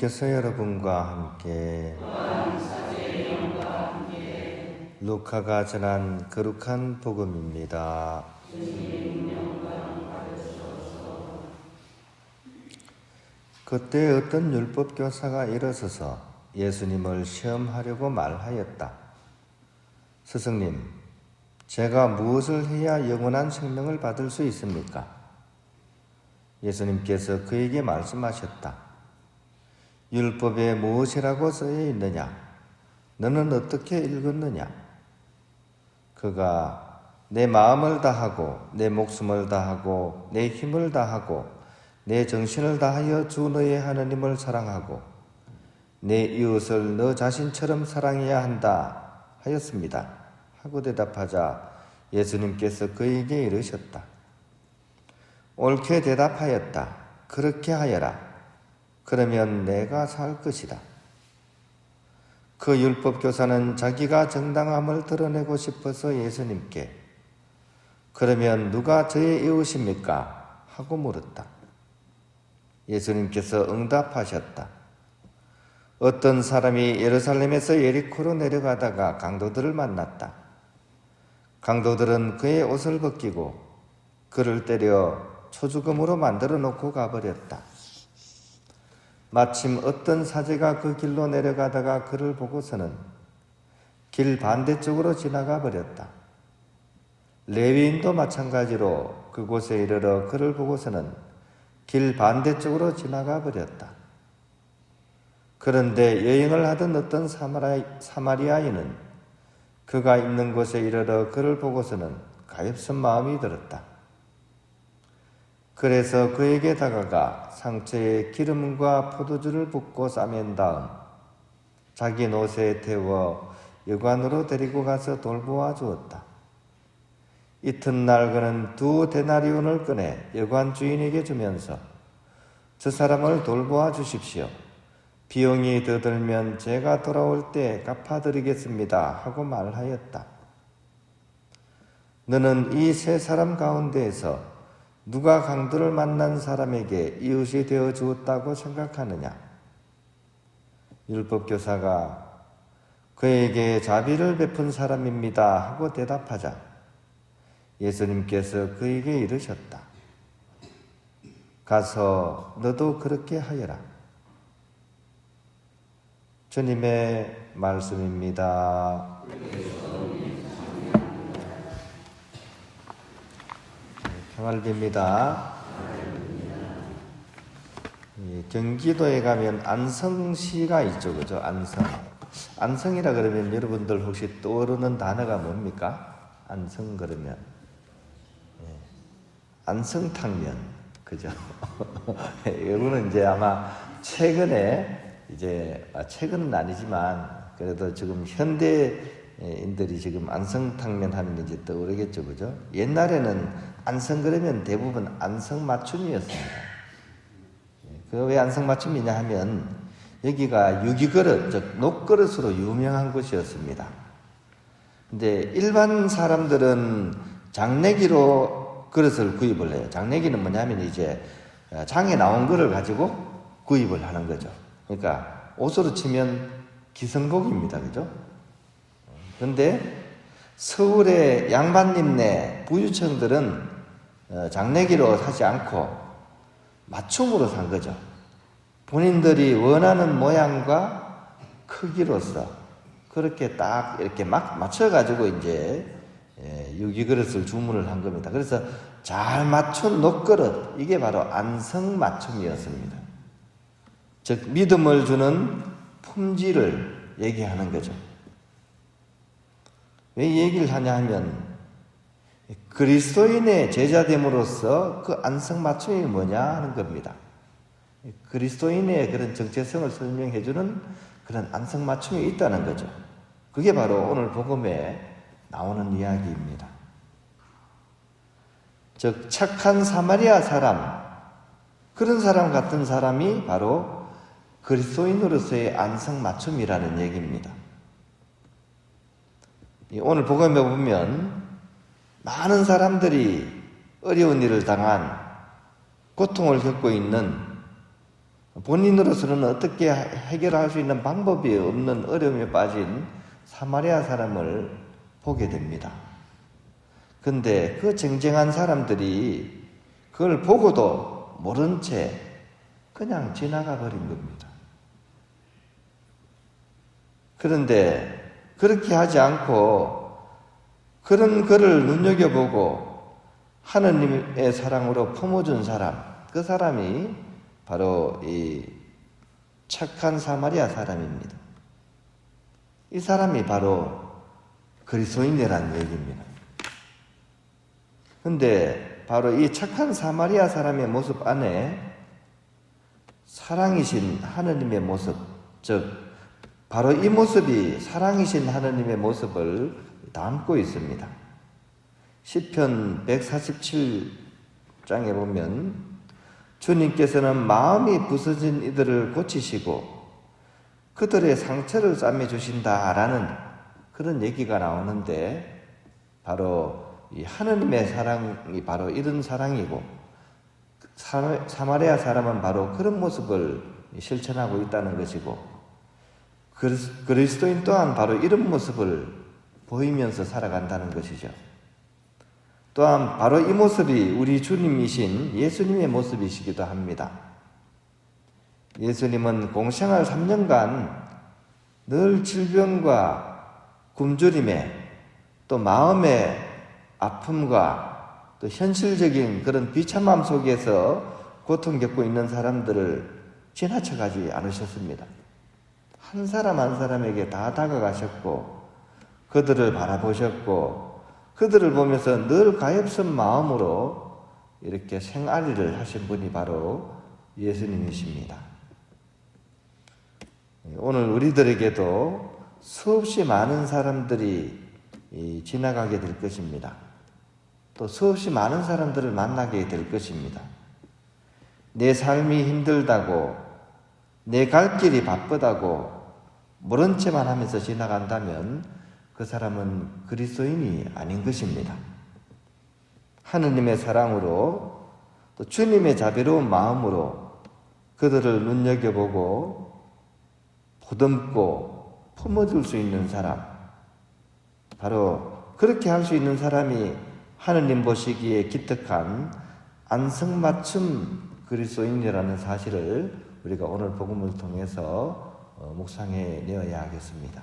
예수님께서 여러분과 함께 루카가 전한 거룩한 복음입니다. 그때 어떤 율법 교사가 일어서서 예수님을 시험하려고 말하였다. 스승님, 제가 무엇을 해야 영원한 생명을 받을 수 있습니까? 예수님께서 그에게 말씀하셨다. 율법에 무엇이라고 써여 있느냐? 너는 어떻게 읽었느냐? 그가 내 마음을 다하고 내 목숨을 다하고 내 힘을 다하고 내 정신을 다하여 주 너의 하나님을 사랑하고 내 이웃을 너 자신처럼 사랑해야 한다 하였습니다. 하고 대답하자 예수님께서 그에게 이르셨다. 옳게 대답하였다. 그렇게 하여라. 그러면 내가 살 것이다. 그 율법 교사는 자기가 정당함을 드러내고 싶어서 예수님께 그러면 누가 저의 이웃입니까? 하고 물었다. 예수님께서 응답하셨다. 어떤 사람이 예루살렘에서 예리코로 내려가다가 강도들을 만났다. 강도들은 그의 옷을 벗기고 그를 때려 초주금으로 만들어 놓고 가버렸다. 마침 어떤 사제가 그 길로 내려가다가 그를 보고서는 길 반대쪽으로 지나가 버렸다. 레위인도 마찬가지로 그곳에 이르러 그를 보고서는 길 반대쪽으로 지나가 버렸다. 그런데 여행을 하던 어떤 사마리아 인은 그가 있는 곳에 이르러 그를 보고서는 가엾은 마음이 들었다. 그래서 그에게 다가가 상처에 기름과 포도주를 붓고 싸맨 다음 자기 노새에 태워 여관으로 데리고 가서 돌보아 주었다. 이튿날 그는 두 데나리온을 꺼내 여관 주인에게 주면서 저 사람을 돌보아 주십시오. 비용이 더 들면 제가 돌아올 때 갚아드리겠습니다. 하고 말하였다. 너는 이 세 사람 가운데에서 누가 강도를 만난 사람에게 이웃이 되어 주었다고 생각하느냐? 율법교사가 그에게 자비를 베푼 사람입니다. 하고 대답하자 예수님께서 그에게 이르셨다. 가서 너도 그렇게 하여라. 주님의 말씀입니다. 빕니다. 경기도에 가면 안성시가 있죠, 그죠? 안성. 안성이라 그러면 여러분들 혹시 떠오르는 단어가 뭡니까? 안성 그러면. 예. 안성탕면, 그죠? 여러분은 이제 아마 최근에 이제, 아, 최근은 아니지만 그래도 지금 현대 인들이 지금 안성탕면 하면 이제 떠오르겠죠, 그죠? 옛날에는 안성 그러면 대부분 안성 맞춤이었습니다. 그 왜 안성 맞춤이냐 하면 여기가 유기그릇, 즉 녹그릇으로 유명한 곳이었습니다. 근데 일반 사람들은 장내기로 그릇을 구입을 해요. 장내기는 뭐냐면 이제 장에 나온 거를 가지고 구입을 하는 거죠. 그러니까 옷으로 치면 기성복입니다. 그죠? 그런데 서울의 양반님네 부유층들은 장내기로 사지 않고 맞춤으로 산 거죠. 본인들이 원하는 모양과 크기로서 그렇게 딱 이렇게 막 맞춰가지고 이제 유기 그릇을 주문을 한 겁니다. 그래서 잘 맞춘 녹그릇, 이게 바로 안성 맞춤이었습니다. 즉, 믿음을 주는 품질을 얘기하는 거죠. 왜 얘기를 하냐 하면 그리스도인의 제자됨으로써 그 안성 맞춤이 뭐냐 하는 겁니다. 그리스도인의 그런 정체성을 설명해 주는 그런 안성 맞춤이 있다는 거죠. 그게 바로 오늘 복음에 나오는 이야기입니다. 즉, 착한 사마리아 사람, 그런 사람 같은 사람이 바로 그리스도인으로서의 안성 맞춤이라는 얘기입니다. 오늘 복음에 보면 많은 사람들이 어려운 일을 당한 고통을 겪고 있는 본인으로서는 어떻게 해결할 수 있는 방법이 없는 어려움에 빠진 사마리아 사람을 보게 됩니다. 근데 그 쟁쟁한 사람들이 그걸 보고도 모른 채 그냥 지나가 버린 겁니다. 그런데 그렇게 하지 않고 그런 그를 눈여겨보고 하느님의 사랑으로 품어준 사람, 그 사람이 바로 이 착한 사마리아 사람입니다. 이 사람이 바로 그리스도인이라는 얘기입니다. 근데 바로 이 착한 사마리아 사람의 모습 안에 사랑이신 하느님의 모습, 즉, 바로 이 모습이 사랑이신 하느님의 모습을 담고 있습니다. 시편 147장에 보면 주님께서는 마음이 부서진 이들을 고치시고 그들의 상처를 싸매 주신다라는 그런 얘기가 나오는데 바로 이 하느님의 사랑이 바로 이런 사랑이고 사- 사마리아 사람은 바로 그런 모습을 실천하고 있다는 것이고 그리스- 그리스도인 또한 바로 이런 모습을 보이면서 살아간다는 것이죠. 또한 바로 이 모습이 우리 주님이신 예수님의 모습이시기도 합니다. 예수님은 공생활 3년간 늘 질병과 굶주림에 또 마음의 아픔과 또 현실적인 그런 비참함 속에서 고통 겪고 있는 사람들을 지나쳐가지 않으셨습니다. 한 사람 한 사람에게 다 다가가셨고 그들을 바라보셨고 그들을 보면서 늘 가엾은 마음으로 이렇게 생아리를 하신 분이 바로 예수님이십니다. 오늘 우리들에게도 수없이 많은 사람들이 이 지나가게 될 것입니다. 또 수없이 많은 사람들을 만나게 될 것입니다. 내 삶이 힘들다고, 내 갈 길이 바쁘다고, 모른 채만 하면서 지나간다면 그 사람은 그리스도인이 아닌 것입니다. 하느님의 사랑으로 또 주님의 자비로운 마음으로 그들을 눈여겨보고 보듬고 품어줄 수 있는 사람, 바로 그렇게 할 수 있는 사람이 하느님 보시기에 기특한 안성맞춤 그리스도인이라는 사실을 우리가 오늘 복음을 통해서 어, 묵상해 내어야 하겠습니다.